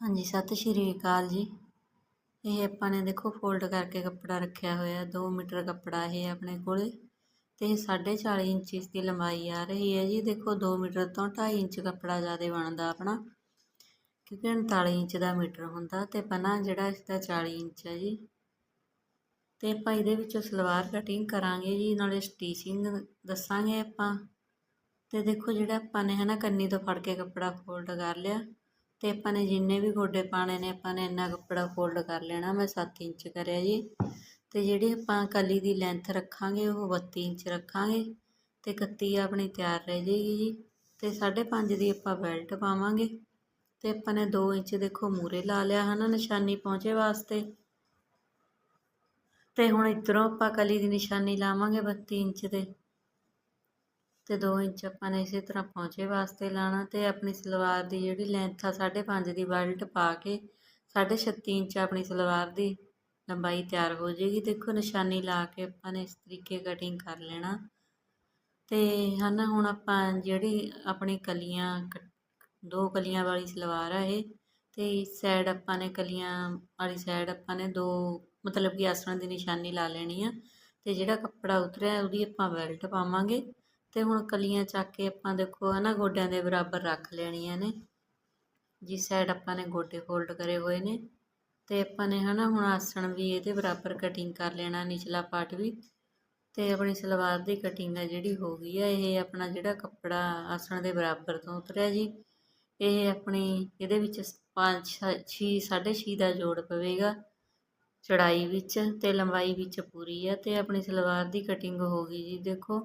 ਹਾਂਜੀ, ਸਤਿ ਸ਼੍ਰੀ ਅਕਾਲ ਜੀ। ਇਹ ਆਪਾਂ ਨੇ ਦੇਖੋ ਫੋਲਡ ਕਰਕੇ ਕੱਪੜਾ ਰੱਖਿਆ ਹੋਇਆ 2 ਮੀਟਰ ਕੱਪੜਾ ਇਹ ਆਪਣੇ ਕੋਲ ਤੇ ਇਹ 4.5 ਇੰਚ ਇਸ ਦੀ ਲੰਬਾਈ ਆ ਰਹੀ ਹੈ ਜੀ। ਦੇਖੋ 2 ਮੀਟਰ ਤੋਂ 2.5 ਇੰਚ ਕੱਪੜਾ ਜ਼ਿਆਦਾ ਬਣਦਾ ਆਪਣਾ, ਕਿਉਂਕਿ 39 ਇੰਚ ਦਾ ਮੀਟਰ ਹੁੰਦਾ ਤੇ ਪਨਾ ਜਿਹੜਾ ਇਸ ਦਾ 40 ਇੰਚ ਹੈ ਜੀ। ਤੇ ਆਪਾਂ ਇਹਦੇ ਵਿੱਚੋਂ ਸਲਵਾਰ ਕਟਿੰਗ ਕਰਾਂਗੇ ਜੀ, ਨਾਲੇ ਸਟੀਚਿੰਗ ਦੱਸਾਂਗੇ ਆਪਾਂ। ਤੇ ਦੇਖੋ ਜਿਹੜਾ ਆਪਾਂ ਨੇ ਹਨਾ ਕੰਨੀ ਤੋਂ ਫੜ ਕੇ ਕੱਪੜਾ ਫੋਲਡ ਕਰ ਲਿਆ ਅਤੇ ਆਪਾਂ ਨੇ ਜਿੰਨੇ ਵੀ ਗੋਡੇ ਪਾਣੇ ਨੇ, ਆਪਾਂ ਨੇ ਇੰਨਾ ਕੱਪੜਾ ਫੋਲਡ ਕਰ ਲੈਣਾ, ਮੈਂ 7 ਇੰਚ ਕਰਿਆ ਜੀ। ਅਤੇ ਜਿਹੜੀ ਆਪਾਂ ਕਲੀ ਦੀ ਲੈਂਥ ਰੱਖਾਂਗੇ, ਉਹ 32 ਇੰਚ ਰੱਖਾਂਗੇ। ਅਤੇ 31 ਆਪਣੀ ਤਿਆਰ ਰਹਿ ਜਾਏਗੀ ਜੀ। ਤੇ 5.5 ਦੀ ਆਪਾਂ ਬੈਲਟ ਪਾਵਾਂਗੇ। ਅਤੇ ਆਪਾਂ ਨੇ 2 ਇੰਚ ਦੇਖੋ ਮੂਰੇ ਲਾ ਲਿਆ ਹਨਾ, ਨਿਸ਼ਾਨੀ ਪਹੁੰਚੇ ਵਾਸਤੇ। ਤੇ ਹੁਣ ਇਧਰੋਂ ਆਪਾਂ ਕਲੀ ਦੀ ਨਿਸ਼ਾਨੀ ਲਾਵਾਂਗੇ 32 ਇੰਚ ਤੇ। ਤੇ 2 ਇੰਚ ਆਪਾਂ ਨੇ ਇਸੇ ਤਰ੍ਹਾਂ ਪਹੁੰਚੇ ਵਾਸਤੇ ਲਾਣਾ ਤੇ ਆਪਣੀ ਸਲਵਾਰ ਦੀ ਜਿਹੜੀ ਲੈਂਥ ਆ 5.5 ਦੀ ਬੈਲਟ ਪਾ ਕੇ 36 ਇੰਚ ਆਪਣੀ ਸਲਵਾਰ ਦੀ ਲੰਬਾਈ ਤਿਆਰ ਹੋ ਜਾਏਗੀ। ਦੇਖੋ ਨਿਸ਼ਾਨੀ ਲਾ ਕੇ ਆਪਾਂ ਨੇ ਇਸ ਤਰੀਕੇ ਕਟਿੰਗ ਕਰ ਲੈਣਾ। ਤੇ ਹਨ ਹੁਣ ਆਪਾਂ ਜਿਹੜੀ ਆਪਣੀ ਕਲੀਆਂ ਦੋ ਕਲੀਆਂ ਵਾਲੀ ਸਲਵਾਰ ਆ ਇਹ ਤੇ ਇਸ ਸਾਈਡ ਆਪਾਂ ਨੇ ਕਲੀਆਂ ਵਾਲੀ ਸਾਈਡ ਆਪਾਂ ਨੇ ਦੋ, ਮਤਲਬ ਕਿ ਆਸਣ ਦੀ ਨਿਸ਼ਾਨੀ ਲਾ ਲੈਣੀ ਆ ਤੇ ਜਿਹੜਾ ਕੱਪੜਾ ਉਤਰਿਆ ਉਹਦੀ ਆਪਾਂ ਬੈਲਟ ਪਾਵਾਂਗੇ। ਤੇ ਹੁਣ ਕਲੀਆਂ ਚੱਕ ਕੇ ਆਪਾਂ ਦੇਖੋ ਹਨਾ ਗੋਡਿਆਂ ਦੇ ਬਰਾਬਰ ਰੱਖ ਲੈਣੀਆਂ ਨੇ। ਜਿਸ ਸਾਈਡ ਆਪਾਂ ਨੇ ਗੋਡੇ ਫੋਲਡ ਕਰੇ ਹੋਏ ਨੇ ਤੇ ਆਪਾਂ ਨੇ ਹਨਾ ਹੁਣ ਆਸਣ ਵੀ ਇਹਦੇ ਬਰਾਬਰ ਕਟਿੰਗ ਕਰ ਲੈਣਾ ਨਿਚਲਾ ਪਾਰਟ ਵੀ ਤੇ ਆਪਣੀ ਸਲਵਾਰ ਦੀ ਕਟਿੰਗ ਆ ਜਿਹੜੀ ਹੋ ਗਈ ਆ, ਇਹ ਆਪਣਾ ਜਿਹੜਾ ਕੱਪੜਾ ਆਸਣ ਦੇ ਬਰਾਬਰ ਤੋਂ ਉਤਰਿਆ ਜੀ। ਇਹ ਆਪਣੀ ਇਹਦੇ ਵਿੱਚ 5 6 6.5 ਦਾ ਜੋੜ ਪਵੇਗਾ ਚੜਾਈ ਵਿੱਚ ਤੇ ਲੰਬਾਈ ਵਿੱਚ ਪੂਰੀ ਆ ਤੇ ਆਪਣੀ ਸਲਵਾਰ ਦੀ ਕਟਿੰਗ ਹੋ ਗਈ ਜੀ ਦੇਖੋ।